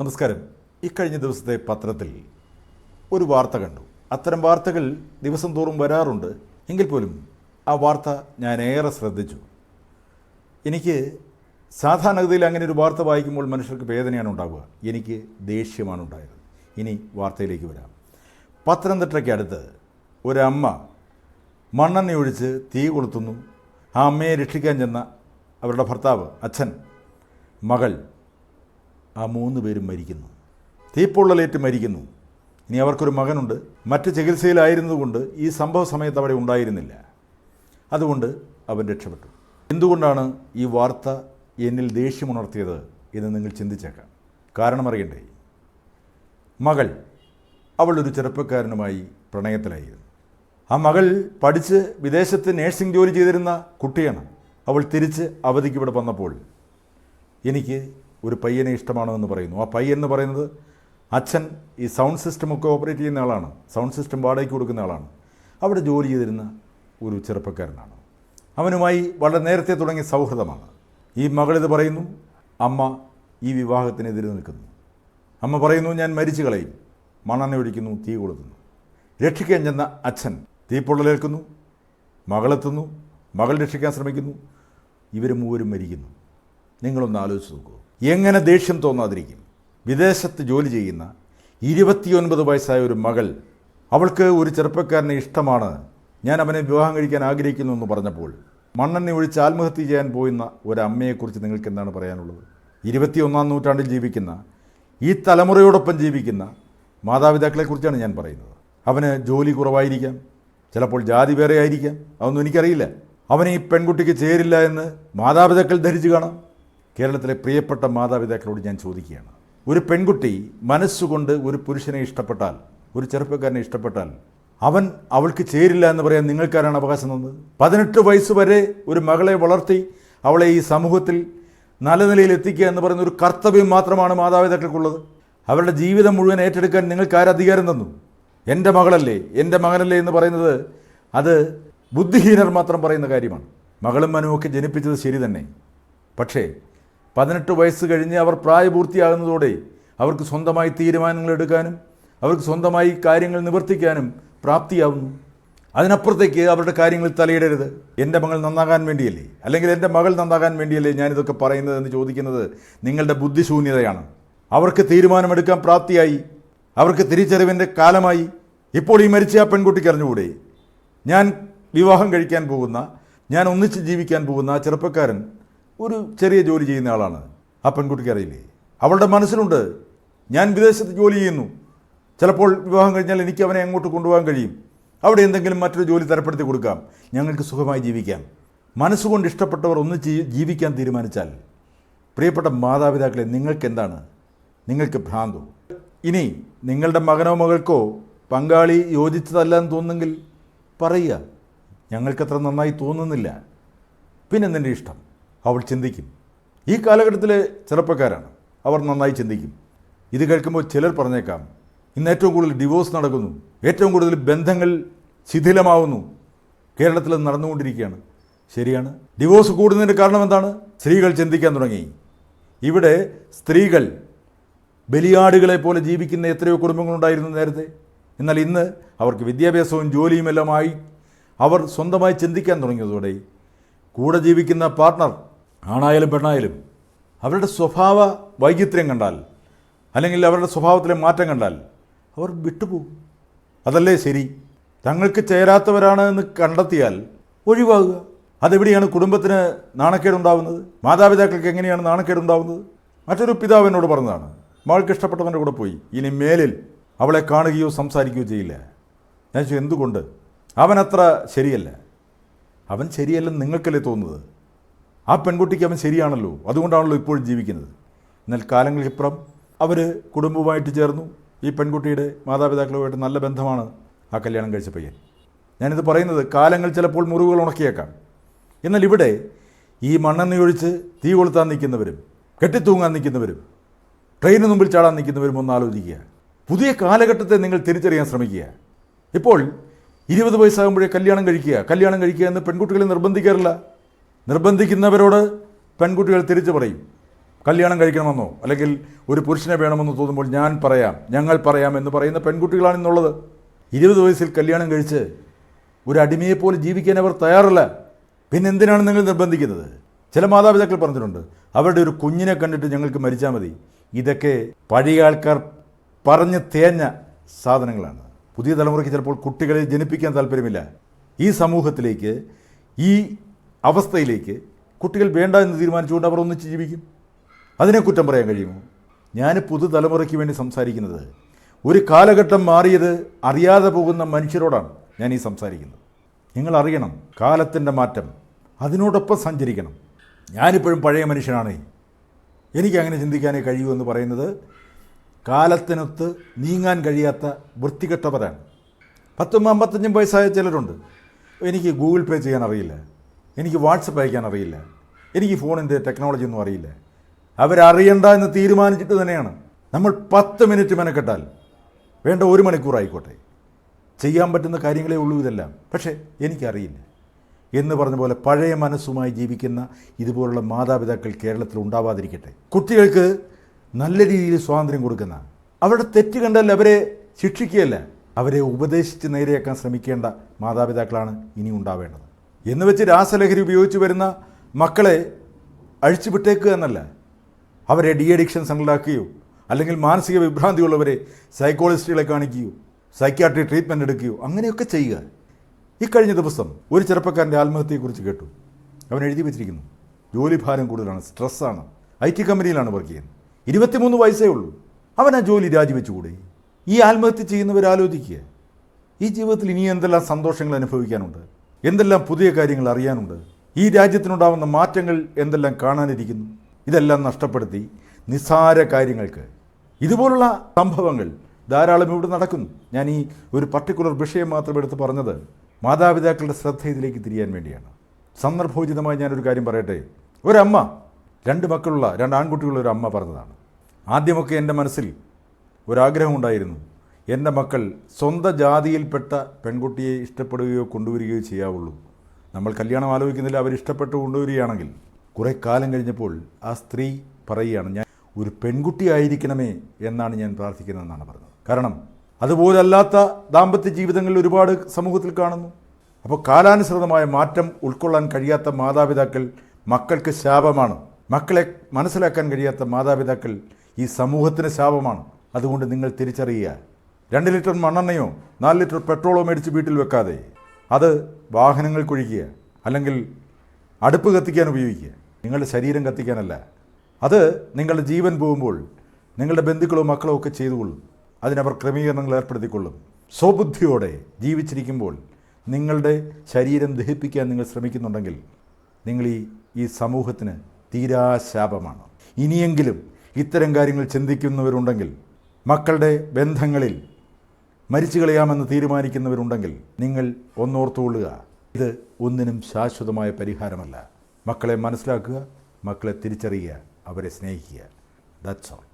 നമസ്കാരം. ഇക്കഴിഞ്ഞ ദിവസത്തെ പത്രത്തിൽ ഒരു വാർത്ത കണ്ടു. അത്തരം വാർത്തകൾ ദിവസം തോറും വരാറുണ്ട്. എങ്കിൽ പോലും ആ വാർത്ത ഞാൻ ഏറെ ശ്രദ്ധിച്ചു. എനിക്ക് സാധാരണഗതിയിൽ അങ്ങനെ ഒരു വാർത്ത വായിക്കുമ്പോൾ മനുഷ്യർക്ക് വേദനയാണ് ഉണ്ടാവുക. എനിക്ക് ദേഷ്യമാണ് ഉണ്ടായത്. ഇനി വാർത്തയിലേക്ക് വരാം. പത്തനംതിട്ടയ്ക്ക് അടുത്ത് ഒരമ്മ മണ്ണെണ്ണ ഒഴിച്ച് തീ കൊളുത്തുന്നു. ആ അമ്മയെ രക്ഷിക്കാൻ ചെന്ന അവരുടെ ഭർത്താവ് അച്ഛൻ മകൾ ആ മൂന്ന് പേരും മരിക്കുന്നു. തീപ്പൊള്ളലേറ്റ് മരിക്കുന്നു. ഇനി അവർക്കൊരു മകനുണ്ട്. മറ്റ് ചികിത്സയിലായിരുന്നതുകൊണ്ട് ഈ സംഭവ സമയത്ത് അവിടെ ഉണ്ടായിരുന്നില്ല. അതുകൊണ്ട് അവൻ രക്ഷപ്പെട്ടു. എന്തുകൊണ്ടാണ് ഈ വാർത്ത എന്നിൽ ദേഷ്യമുണർത്തിയത് എന്ന് നിങ്ങൾ ചിന്തിച്ചേക്കാം. കാരണം അറിയണ്ടേ? മകൾ അവൾ ഒരു ചെറുപ്പക്കാരനുമായി പ്രണയത്തിലായിരുന്നു. ആ മകൾ പഠിച്ച് വിദേശത്ത് നേഴ്സിംഗ് ജോലി ചെയ്തിരുന്ന കുട്ടിയാണ്. അവൾ തിരിച്ച് അവധിക്ക് ഇവിടെ വന്നപ്പോൾ എനിക്ക് ഒരു പയ്യനെ ഇഷ്ടമാണോ എന്ന് പറയുന്നു. ആ പയ്യൻ എന്ന് പറയുന്നത് അച്ഛൻ ഈ സൗണ്ട് സിസ്റ്റം ഒക്കെ ഓപ്പറേറ്റ് ചെയ്യുന്ന ആളാണ്. സൗണ്ട് സിസ്റ്റം വാടകയ്ക്ക് കൊടുക്കുന്ന ആളാണ്. അവിടെ ജോലി ചെയ്തിരുന്ന ഒരു ചെറുപ്പക്കാരനാണ്. അവനുമായി വളരെ നേരത്തെ തുടങ്ങിയ സൗഹൃദമാണ്. ഈ മകളിത് പറയുന്നു അമ്മ ഈ വിവാഹത്തിനെതിരെ നിൽക്കുന്നു. അമ്മ പറയുന്നു ഞാൻ മരിച്ചു കളയും. മണ്ണെണ്ണ ഒഴിക്കുന്നു തീ കൊളുത്തുന്നു. രക്ഷിക്കാൻ ചെന്ന അച്ഛൻ തീപ്പൊള്ളലേൽക്കുന്നു മകളെത്തുന്നു മകൾ രക്ഷിക്കാൻ ശ്രമിക്കുന്നു. ഇവർ മൂവരും മരിക്കുന്നു. നിങ്ങളൊന്ന് ആലോചിച്ച് നോക്കൂ. എങ്ങനെ ദേഷ്യം തോന്നാതിരിക്കും? വിദേശത്ത് ജോലി ചെയ്യുന്ന ഇരുപത്തിയൊൻപത് വയസ്സായ ഒരു മകൾ അവൾക്ക് ഒരു ചെറുപ്പക്കാരനെ ഇഷ്ടമാണ്. ഞാൻ അവനെ വിവാഹം കഴിക്കാൻ ആഗ്രഹിക്കുന്നു എന്ന് പറഞ്ഞപ്പോൾ മണ്ണെണ്ണി ഒഴിച്ച് ആത്മഹത്യ ചെയ്യാൻ പോയുന്ന ഒരമ്മയെക്കുറിച്ച് നിങ്ങൾക്ക് എന്താണ് പറയാനുള്ളത്? ഇരുപത്തിയൊന്നാം നൂറ്റാണ്ടിൽ ജീവിക്കുന്ന ഈ തലമുറയോടൊപ്പം ജീവിക്കുന്ന മാതാപിതാക്കളെക്കുറിച്ചാണ് ഞാൻ പറയുന്നത്. അവന് ജോലി കുറവായിരിക്കാം. ചിലപ്പോൾ ജാതി വേറെ ആയിരിക്കാം അതൊന്നും എനിക്കറിയില്ല. അവന് ഈ പെൺകുട്ടിക്ക് ചേരില്ല എന്ന് മാതാപിതാക്കൾ ധരിച്ചു കാണാം. കേരളത്തിലെ പ്രിയപ്പെട്ട മാതാപിതാക്കളോട് ഞാൻ ചോദിക്കുകയാണ്. ഒരു പെൺകുട്ടി മനസ്സുകൊണ്ട് ഒരു പുരുഷനെ ഇഷ്ടപ്പെട്ടാൽ ഒരു ചെറുപ്പക്കാരനെ ഇഷ്ടപ്പെട്ടാൽ അവൻ അവൾക്ക് ചേരില്ല എന്ന് പറയാൻ നിങ്ങൾക്കാരാണ് അവകാശം തന്നത്? പതിനെട്ട് വയസ്സ് വരെ ഒരു മകളെ വളർത്തി അവളെ ഈ സമൂഹത്തിൽ നല്ല നിലയിൽ എത്തിക്കുക എന്ന് പറയുന്ന ഒരു കർത്തവ്യം മാത്രമാണ് മാതാപിതാക്കൾക്കുള്ളത്. അവരുടെ ജീവിതം മുഴുവൻ ഏറ്റെടുക്കാൻ നിങ്ങൾക്ക് ആരധികാരം തന്നു? എന്റെ മകളല്ലേ എന്റെ മകനല്ലേ എന്ന് പറയുന്നത് അത് ബുദ്ധിഹീനർ മാത്രം പറയുന്ന കാര്യമാണ്. മകളും മനുവൊക്കെ ജനിപ്പിച്ചത് ശരി തന്നെ. പക്ഷേ പതിനെട്ട് വയസ്സ് കഴിഞ്ഞ് അവർ പ്രായപൂർത്തിയാകുന്നതോടെ അവർക്ക് സ്വന്തമായി തീരുമാനങ്ങൾ എടുക്കാനും അവർക്ക് സ്വന്തമായി കാര്യങ്ങൾ നിവർത്തിക്കാനും പ്രാപ്തിയാവുന്നു. അതിനപ്പുറത്തേക്ക് അവരുടെ കാര്യങ്ങൾ തലയിടരുത്. എന്റെ മകൾ നന്നാകാൻ വേണ്ടിയല്ലേ? അല്ലെങ്കിൽ എന്റെ മകൾ നന്നാകാൻ വേണ്ടിയല്ലേ ഞാനിതൊക്കെ പറയുന്നത്? എന്ന് ചോദിക്കുന്നത് നിങ്ങളുടെ ബുദ്ധിശൂന്യതയാണ്. അവർക്ക് തീരുമാനമെടുക്കാൻ പ്രാപ്തിയായി. അവർക്ക് തിരിച്ചറിവിന്റെ കാലമായി. ഇപ്പോൾ ഈ മരിച്ച ആ പെൺകുട്ടിക്ക് അറിഞ്ഞുകൂടെ? ഞാൻ വിവാഹം കഴിക്കാൻ പോകുന്ന ഞാൻ ഒന്നിച്ച് ജീവിക്കാൻ പോകുന്ന ചെറുപ്പക്കാരൻ ഒരു ചെറിയ ജോലി ചെയ്യുന്ന ആളാണ്. ആ പെൺകുട്ടിക്ക് അറിയില്ലേ? അവളുടെ മനസ്സിലുണ്ട് ഞാൻ വിദേശത്ത് ജോലി ചെയ്യുന്നു. ചിലപ്പോൾ വിവാഹം കഴിഞ്ഞാൽ എനിക്ക് അവനെ അങ്ങോട്ട് കൊണ്ടുപോകാൻ കഴിയും. അവിടെ എന്തെങ്കിലും മറ്റൊരു ജോലി തരപ്പെടുത്തി കൊടുക്കാം. ഞങ്ങൾക്ക് സുഖമായി ജീവിക്കാം. മനസ്സുകൊണ്ട് ഇഷ്ടപ്പെട്ടവർ ഒന്ന് ജീവിക്കാൻ തീരുമാനിച്ചാൽ പ്രിയപ്പെട്ട മാതാപിതാക്കളെ നിങ്ങൾക്ക് എന്താണ് നിങ്ങൾക്ക് ഭ്രാന്തോ. ഇനി നിങ്ങളുടെ മകനോ മകൾക്കോ പങ്കാളി യോജിച്ചതല്ല എന്ന് തോന്നുന്നെങ്കിൽ പറയുക. ഞങ്ങൾക്കത്ര നന്നായി തോന്നുന്നില്ല. പിന്നെ നിന്റെ ഇഷ്ടം? അവൾ ചിന്തിക്കും. ഈ കാലഘട്ടത്തിലെ ചെറുപ്പക്കാരാണ് അവർ നന്നായി ചിന്തിക്കും. ഇത് കേൾക്കുമ്പോൾ ചിലർ പറഞ്ഞേക്കാം ഇന്ന് ഏറ്റവും കൂടുതൽ ഡിവോഴ്സ് നടക്കുന്നു ഏറ്റവും കൂടുതൽ ബന്ധങ്ങൾ ശിഥിലമാവുന്നു. കേരളത്തിൽ നടന്നുകൊണ്ടിരിക്കുകയാണ്. ശരിയാണ്? ഡിവോഴ്സ് കൂടുന്നതിന്റെ കാരണം എന്താണ്? സ്ത്രീകൾ ചിന്തിക്കാൻ തുടങ്ങി. ഇവിടെ സ്ത്രീകൾ ബലിയാടുകളെ പോലെ ജീവിക്കുന്ന എത്രയോ കുടുംബങ്ങളുണ്ടായിരുന്നു നേരത്തെ. എന്നാൽ ഇന്ന് അവർക്ക് വിദ്യാഭ്യാസവും ജോലിയുമെല്ലാമായി അവർ സ്വന്തമായി ചിന്തിക്കാൻ തുടങ്ങിയതോടെ കൂടെ ജീവിക്കുന്ന പാർട്ട്ണർ ആണായാലും പെണ്ണായാലും അവരുടെ സ്വഭാവ വൈചിത്ര്യം കണ്ടാൽ അല്ലെങ്കിൽ അവരുടെ സ്വഭാവത്തിലെ മാറ്റം കണ്ടാൽ അവർ വിട്ടുപോകും. അതല്ലേ ശരി? തങ്ങൾക്ക് ചേരാത്തവരാണ് എന്ന് കണ്ടെത്തിയാൽ ഒഴിവാകുക. അതെവിടെയാണ് കുടുംബത്തിന് നാണക്കേടുണ്ടാവുന്നത്? മാതാപിതാക്കൾക്ക് എങ്ങനെയാണ് നാണക്കേടുണ്ടാവുന്നത്? മറ്റൊരു പിതാവ് എന്നോട് പറഞ്ഞതാണ് മകൾക്ക് ഇഷ്ടപ്പെട്ടവന്റെ കൂടെ പോയി. ഇനി മേലിൽ അവളെ കാണുകയോ സംസാരിക്കുകയോ ചെയ്യില്ല. ഞാൻ എന്തുകൊണ്ട്? അവനത്ര ശരിയല്ല. അവൻ ശരിയല്ലെന്ന് നിങ്ങൾക്കല്ലേ തോന്നുന്നത്? ആ പെൺകുട്ടിക്ക് അവൻ ശരിയാണല്ലോ. അതുകൊണ്ടാണല്ലോ ഇപ്പോഴും ജീവിക്കുന്നത്. എന്നാൽ കാലങ്ങൾക്കിപ്പുറം അവർ കുടുംബവുമായിട്ട് ചേർന്നു. ഈ പെൺകുട്ടിയുടെ മാതാപിതാക്കളുമായിട്ട് നല്ല ബന്ധമാണ് ആ കല്യാണം കഴിച്ച പയ്യൻ. ഞാനിത് പറയുന്നത് കാലങ്ങൾ ചിലപ്പോൾ മുറിവുകൾ ഉണക്കിയേക്കാം. എന്നാൽ ഇവിടെ ഈ മണ്ണെണ്ണയൊഴിച്ച് തീ കൊളുത്താൻ നിൽക്കുന്നവരും കെട്ടിത്തൂങ്ങാൻ നിൽക്കുന്നവരും ട്രെയിനിന് മുമ്പിൽ ചാടാൻ നിൽക്കുന്നവരും ഒന്ന് ആലോചിക്കുക. പുതിയ കാലഘട്ടത്തെ നിങ്ങൾ തിരിച്ചറിയാൻ ശ്രമിക്കുക. ഇപ്പോൾ ഇരുപത് വയസ്സാകുമ്പോഴേ കല്യാണം കഴിക്കുക. കല്യാണം കഴിക്കുക എന്ന് പെൺകുട്ടികളെ നിർബന്ധിക്കാറില്ല. നിർബന്ധിക്കുന്നവരോട് പെൺകുട്ടികൾ തിരിച്ചു പറയും കല്യാണം കഴിക്കണമെന്നോ? അല്ലെങ്കിൽ ഒരു പുരുഷനെ വേണമെന്ന് തോന്നുമ്പോൾ ഞാൻ പറയാം ഞങ്ങൾ പറയാം എന്ന് പറയുന്ന പെൺകുട്ടികളാണെന്നുള്ളത് ഇരുപത് വയസ്സിൽ കല്യാണം കഴിച്ച് ഒരു അടിമയെപ്പോലെ ജീവിക്കാൻ അവർ തയ്യാറല്ല. പിന്നെ എന്തിനാണ് നിങ്ങൾ നിർബന്ധിക്കുന്നത്? ചില മാതാപിതാക്കൾ പറഞ്ഞിട്ടുണ്ട് അവരുടെ ഒരു കുഞ്ഞിനെ കണ്ടിട്ട് ഞങ്ങൾക്ക് മരിച്ചാൽ മതി. ഇതൊക്കെ പഴയ ആൾക്കാർ പറഞ്ഞ് തേഞ്ഞ സാധനങ്ങളാണ്. പുതിയ തലമുറയ്ക്ക് ചിലപ്പോൾ കുട്ടികളെ ജനിപ്പിക്കാൻ താല്പര്യമില്ല. ഈ സമൂഹത്തിലേക്ക് ഈ അവസ്ഥയിലേക്ക് കുട്ടികൾ വേണ്ട എന്ന് തീരുമാനിച്ചുകൊണ്ട് അവർ ഒന്നിച്ച് ജീവിക്കും. അതിനെ കുറ്റം പറയാൻ കഴിയുമോ? ഞാൻ പുതുതലമുറയ്ക്ക് വേണ്ടി സംസാരിക്കുന്നത് ഒരു കാലഘട്ടം മാറിയത് അറിയാതെ പോകുന്ന മനുഷ്യരോടാണ് ഞാൻ ഈ സംസാരിക്കുന്നത്. നിങ്ങൾ അറിയണം കാലത്തിന്റെ മാറ്റം അതിനോടൊപ്പം സഞ്ചരിക്കണം. ഞാനിപ്പോഴും പഴയ മനുഷ്യനാണ്. എനിക്ക് അങ്ങനെ ചിന്തിക്കാനേ കഴിയൂ എന്ന് പറയുന്നത് കാലത്തിനൊത്ത് നീങ്ങാൻ കഴിയാത്ത വൃത്തികെട്ടവരാണ്. പത്തും അമ്പത്തഞ്ചും വയസ്സായ ചിലരുണ്ട്. എനിക്ക് ഗൂഗിൾ പേ ചെയ്യാൻ അറിയില്ല. എനിക്ക് വാട്സപ്പ് അയക്കാൻ അറിയില്ല. എനിക്ക് ഫോണിന്റെ ടെക്നോളജി ഒന്നും അറിയില്ല. അവരറിയണ്ട എന്ന് തീരുമാനിച്ചിട്ട് തന്നെയാണ്. നമ്മൾ പത്ത് മിനിറ്റ് മെനക്കെട്ടാൽ വേണ്ട ഒരു മണിക്കൂർ ആയിക്കോട്ടെ. ചെയ്യാൻ പറ്റുന്ന കാര്യങ്ങളേ ഉള്ളൂ ഇതെല്ലാം. പക്ഷേ എനിക്കറിയില്ല. എന്ന് പറഞ്ഞ പോലെ പഴയ മനസ്സുമായി ജീവിക്കുന്ന ഇതുപോലുള്ള മാതാപിതാക്കൾ കേരളത്തിൽ ഉണ്ടാവാതിരിക്കട്ടെ. കുട്ടികൾക്ക് നല്ല രീതിയിൽ സ്വാതന്ത്ര്യം കൊടുക്കുന്ന അവരുടെ തെറ്റ് കണ്ടാൽ അവരെ ശിക്ഷിക്കുകയല്ല. അവരെ ഉപദേശിച്ച് നേരെയാക്കാൻ ശ്രമിക്കേണ്ട മാതാപിതാക്കളാണ് ഇനി ഉണ്ടാവേണ്ടത്. എന്ന് വെച്ച് രാസലഹരി ഉപയോഗിച്ച് വരുന്ന മക്കളെ അഴിച്ചുവിട്ടേക്കുക എന്നല്ല. അവരെ ഡി അഡിക്ഷൻ സെന്ററിലാക്കുകയോ അല്ലെങ്കിൽ മാനസിക വിഭ്രാന്തി ഉള്ളവരെ സൈക്കോളജിസ്റ്റുകളെ കാണിക്കുകയോ സൈക്യാട്രി ട്രീറ്റ്മെന്റ് എടുക്കുകയോ അങ്ങനെയൊക്കെ ചെയ്യുക. ഈ കഴിഞ്ഞ ദിവസം ഒരു ചെറുപ്പക്കാരന്റെ ആത്മഹത്യയെക്കുറിച്ച് കേട്ടു. അവൻ എഴുതി വെച്ചിരിക്കുന്നു. ജോലിഭാരം കൂടുതലാണ് സ്ട്രെസ്സാണ്. ഐ ടി കമ്പനിയിലാണ് വർക്ക് ചെയ്യുന്നത്. ഇരുപത്തിമൂന്ന് വയസ്സേ ഉള്ളൂ. അവൻ ആ ജോലി രാജിവെച്ചുകൂടെ? ഈ ആത്മഹത്യ ചെയ്യുന്നവർ ആലോചിക്കുക ഈ ജീവിതത്തിൽ ഇനി എന്തെല്ലാം സന്തോഷങ്ങൾ അനുഭവിക്കാനുണ്ട്? എന്തെല്ലാം പുതിയ കാര്യങ്ങൾ അറിയാനുണ്ട്? ഈ രാജ്യത്തിനുണ്ടാവുന്ന മാറ്റങ്ങൾ എന്തെല്ലാം കാണാനിരിക്കുന്നു? ഇതെല്ലാം നഷ്ടപ്പെടുത്തി നിസ്സാര കാര്യങ്ങൾക്ക്. ഇതുപോലുള്ള സംഭവങ്ങൾ ധാരാളം ഇവിടെ നടക്കുന്നു. ഞാൻ ഈ ഒരു പർട്ടിക്കുലർ വിഷയം മാത്രം എടുത്ത് പറഞ്ഞത് മാതാപിതാക്കളുടെ ശ്രദ്ധ ഇതിലേക്ക് തിരിയാൻ വേണ്ടിയാണ്. സന്ദർഭോചിതമായി ഞാനൊരു കാര്യം പറയട്ടെ? ഒരമ്മ രണ്ട് മക്കളുള്ള രണ്ട് ആൺകുട്ടികളുള്ള ഒരു അമ്മ പറഞ്ഞതാണ്. ആദ്യമൊക്കെ എന്റെ മനസ്സിൽ ഒരാഗ്രഹമുണ്ടായിരുന്നു എന്റെ മക്കൾ സ്വന്തം ജാതിയിൽപ്പെട്ട പെൺകുട്ടിയെ ഇഷ്ടപ്പെടുകയോ കൊണ്ടുവരികയോ ചെയ്യാവുള്ളൂ. നമ്മൾ കല്യാണം ആലോചിക്കുന്നില്ല അവർ ഇഷ്ടപ്പെട്ട് കൊണ്ടുവരികയാണെങ്കിൽ. കുറേ കാലം കഴിഞ്ഞപ്പോൾ ആ സ്ത്രീ പറയുകയാണ് ഞാൻ ഒരു പെൺകുട്ടി ആയിരിക്കണമേ എന്നാണ് ഞാൻ പ്രാർത്ഥിക്കുന്നതെന്നാണ് പറഞ്ഞത്. കാരണം അതുപോലല്ലാത്ത ദാമ്പത്യ ജീവിതങ്ങളിൽ ഒരുപാട് സമൂഹത്തിൽ കാണുന്നു. അപ്പോൾ കാലാനുസൃതമായ മാറ്റം ഉൾക്കൊള്ളാൻ കഴിയാത്ത മാതാപിതാക്കൾ മക്കൾക്ക് ശാപമാണ്. മക്കളെ മനസ്സിലാക്കാൻ കഴിയാത്ത മാതാപിതാക്കൾ ഈ സമൂഹത്തിന് ശാപമാണ്. അതുകൊണ്ട് നിങ്ങൾ തിരിച്ചറിയുക രണ്ട് ലിറ്റർ മണ്ണെണ്ണയോ നാല് ലിറ്റർ പെട്രോളോ മേടിച്ച് വീട്ടിൽ വെക്കാതെ അത് വാഹനങ്ങൾ വാഹനങ്ങൾക്കൊഴിക്കുക അല്ലെങ്കിൽ അടുപ്പ് കത്തിക്കാൻ ഉപയോഗിക്കുക. നിങ്ങളുടെ ശരീരം കത്തിക്കാനല്ല. അത് നിങ്ങളുടെ ജീവൻ പോകുമ്പോൾ നിങ്ങളുടെ ബന്ധുക്കളോ മക്കളോ ഒക്കെ ചെയ്തുകൊള്ളും. അതിനവർ ക്രമീകരണങ്ങൾ ഏർപ്പെടുത്തിക്കൊള്ളും. സ്വബുദ്ധിയോടെ ജീവിച്ചിരിക്കുമ്പോൾ നിങ്ങളുടെ ശരീരം ദഹിപ്പിക്കാൻ നിങ്ങൾ ശ്രമിക്കുന്നുണ്ടെങ്കിൽ നിങ്ങൾ ഈ ഈ സമൂഹത്തിന് തീരാശാപമാണ്. ഇനിയെങ്കിലും ഇത്തരം കാര്യങ്ങൾ ചിന്തിക്കുന്നവരുണ്ടെങ്കിൽ മക്കളുടെ ബന്ധങ്ങളിൽ മരിച്ചു കളയാമെന്ന് തീരുമാനിക്കുന്നവരുണ്ടെങ്കിൽ നിങ്ങൾ ഒന്നോർത്തുകൊള്ളുക. ഇത് ഒന്നിനും ശാശ്വതമായ പരിഹാരമല്ല. മക്കളെ മനസ്സിലാക്കുക മക്കളെ തിരിച്ചറിയുക അവരെ സ്നേഹിക്കുക. That's all